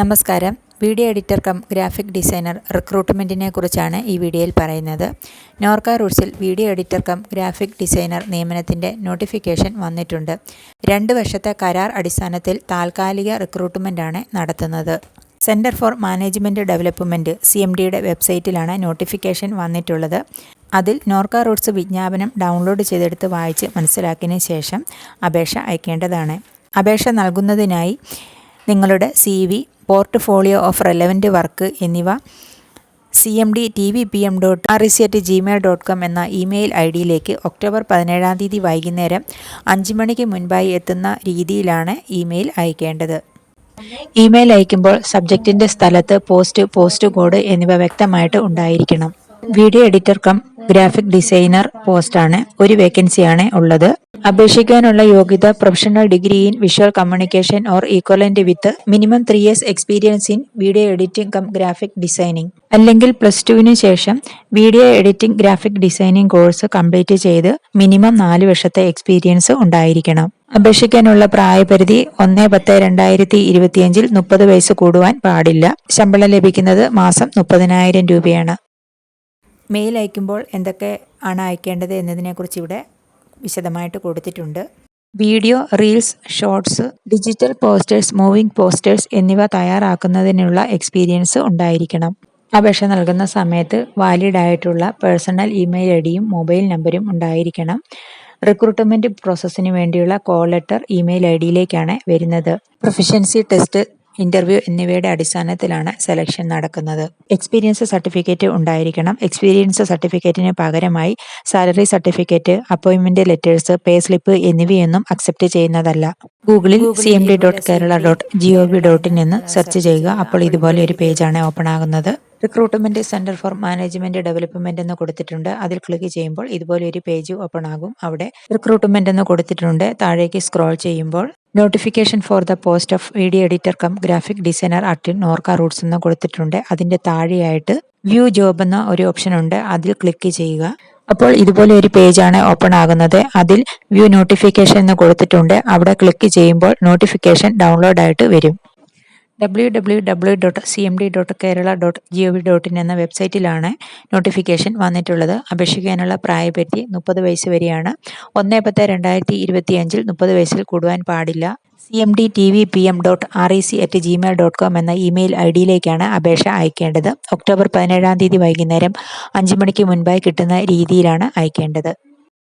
നമസ്കാരം. Video editor cum graphic designer റിക്രൂട്ട്മെന്റിനെ കുറിച്ചാണ് ഈ വീഡിയോയിൽ പറയുന്നത്. Norka റൂട്ട്സിൽ video editor cum graphic designer നിയമനത്തിന്റെ notification വന്നിട്ടുണ്ട്. രണ്ട് വർഷത്തെ കരാർ അടിസ്ഥാനത്തിൽ താൽക്കാലിക റിക്രൂട്ട്മെന്റാണ് നടത്തുന്നത്. Centre for management development C M ഡിയുടെ വെബ്സൈറ്റിലാണ് നോട്ടിഫിക്കേഷൻ വന്നിട്ടുള്ളത്. അതിൽ നോർക്ക റൂട്ട്സ് വിജ്ഞാപനം ഡൗൺലോഡ് ചെയ്തെടുത്ത് വായിച്ച് മനസ്സിലാക്കിയതിന് ശേഷം അപേക്ഷ അയക്കേണ്ടതാണ്. അപേക്ഷ നൽകുന്നതിനായി നിങ്ങളുടെ C V portfolio of relevant work എന്നിവ C M D T V P M dot R C at Gmail dot com എന്ന ഇമെയിൽ ഐ ഡിയിലേക്ക് ഒക്ടോബർ പതിനേഴാം തീയതി വൈകുന്നേരം അഞ്ച് മണിക്ക് മുൻപായി എത്തുന്ന രീതിയിലാണ് ഇമെയിൽ അയക്കേണ്ടത്. ഇമെയിൽ അയക്കുമ്പോൾ സബ്ജക്റ്റിന്റെ സ്ഥലത്ത് പോസ്റ്റ് പോസ്റ്റ് കോഡ് എന്നിവ വ്യക്തമായിട്ട് ഉണ്ടായിരിക്കണം. Video editor cum graphic designer പോസ്റ്റാണ് ഒരു വേക്കൻസിയാണ് ഉള്ളത്. അപേക്ഷിക്കാനുള്ള യോഗ്യത professional degree in visual communication or equivalent with minimum three years experience in video editing cum graphic designing അല്ലെങ്കിൽ പ്ലസ് ടുവിന് ശേഷം video editing graphic designing course complete ചെയ്ത് മിനിമം നാല് വർഷത്തെ എക്സ്പീരിയൻസ് ഉണ്ടായിരിക്കണം. അപേക്ഷിക്കാനുള്ള പ്രായപരിധി ഒന്ന് പത്ത് രണ്ടായിരത്തി ഇരുപത്തിയഞ്ചിൽ മുപ്പത് വയസ്സ് കൂടുവാൻ പാടില്ല. ശമ്പളം ലഭിക്കുന്നത് മാസം മുപ്പതിനായിരം രൂപയാണ്. മെയിൽ അയക്കുമ്പോൾ എന്തൊക്കെ ആണ് അയക്കേണ്ടത് എന്നതിനെക്കുറിച്ച് ഇവിടെ വിശദമായിട്ട് കൊടുത്തിട്ടുണ്ട്. Video reels shorts digital posters moving posters എന്നിവ തയ്യാറാക്കുന്നതിനുള്ള എക്സ്പീരിയൻസ് ഉണ്ടായിരിക്കണം. അപേക്ഷ നൽകുന്ന സമയത്ത് വാലിഡ് ആയിട്ടുള്ള പേഴ്സണൽ ഇമെയിൽ ഐ ഡിയും മൊബൈൽ നമ്പരും ഉണ്ടായിരിക്കണം. റിക്രൂട്ട്മെന്റ് പ്രോസസ്സിന് വേണ്ടിയുള്ള കോൾ ലെറ്റർ ഇമെയിൽ ഐ ഡിയിലേക്കാണ് വരുന്നത്. പ്രൊഫഷൻസി ടെസ്റ്റ് ഇന്റർവ്യൂ എന്നിവയുടെ അടിസ്ഥാനത്തിലാണ് സെലക്ഷൻ നടക്കുന്നത്. എക്സ്പീരിയൻസ് സർട്ടിഫിക്കറ്റ് ഉണ്ടായിരിക്കണം. എക്സ്പീരിയൻസ് സർട്ടിഫിക്കറ്റിന് പകരമായി salary certificate appointment letters pay slip എന്നിവയൊന്നും accept ചെയ്യുന്നതല്ല. ഗൂഗിളിൽ C M D dot Kerala dot G O V dot in എന്ന് സെർച്ച് ചെയ്യുക. അപ്പോൾ ഇതുപോലെ ഒരു പേജാണ് ഓപ്പൺ ആകുന്നത്. Recruitment centre for management development എന്ന് കൊടുത്തിട്ടുണ്ട്. അതിൽ ക്ലിക്ക് ചെയ്യുമ്പോൾ ഇതുപോലെ ഒരു പേജ് ഓപ്പൺ ആകും. അവിടെ റിക്രൂട്ട്മെന്റ് എന്ന് കൊടുത്തിട്ടുണ്ട്. താഴേക്ക് സ്ക്രോൾ ചെയ്യുമ്പോൾ notification for the post of video editor cum graphic designer at Norka roots എന്ന് കൊടുത്തിട്ടുണ്ട്. അതിന്റെ താഴെയായിട്ട് വ്യൂ ജോബ് എന്ന ഒരു ഓപ്ഷൻ ഉണ്ട്. അതിൽ ക്ലിക്ക് ചെയ്യുക. അപ്പോൾ ഇതുപോലെ ഒരു പേജാണ് ഓപ്പൺ ആകുന്നത്. അതിൽ വ്യൂ നോട്ടിഫിക്കേഷൻ എന്ന് കൊടുത്തിട്ടുണ്ട്. അവിടെ ക്ലിക്ക് ചെയ്യുമ്പോൾ നോട്ടിഫിക്കേഷൻ ഡൗൺലോഡ് ആയിട്ട് വരും. W W W dot C M D dot Kerala dot G O V dot in എന്ന വെബ്സൈറ്റിലാണ് നോട്ടിഫിക്കേഷൻ വന്നിട്ടുള്ളത്. അപേക്ഷിക്കാനുള്ള പ്രായപരിധി മുപ്പത് വയസ്സ് വരെയാണ്. ഒന്ന് പത്ത് രണ്ടായിരത്തി ഇരുപത്തി അഞ്ചിൽ മുപ്പത് വയസ്സിൽ കൂടുവാൻ പാടില്ല. C M D T V P M dot R E C at Gmail dot com എന്ന ഇമെയിൽ ഐ ഡിയിലേക്കാണ് അപേക്ഷ അയക്കേണ്ടത്. ഒക്ടോബർ പതിനേഴാം തീയതി വൈകുന്നേരം അഞ്ച് മണിക്ക് മുൻപായി കിട്ടുന്ന രീതിയിലാണ് അയക്കേണ്ടത്.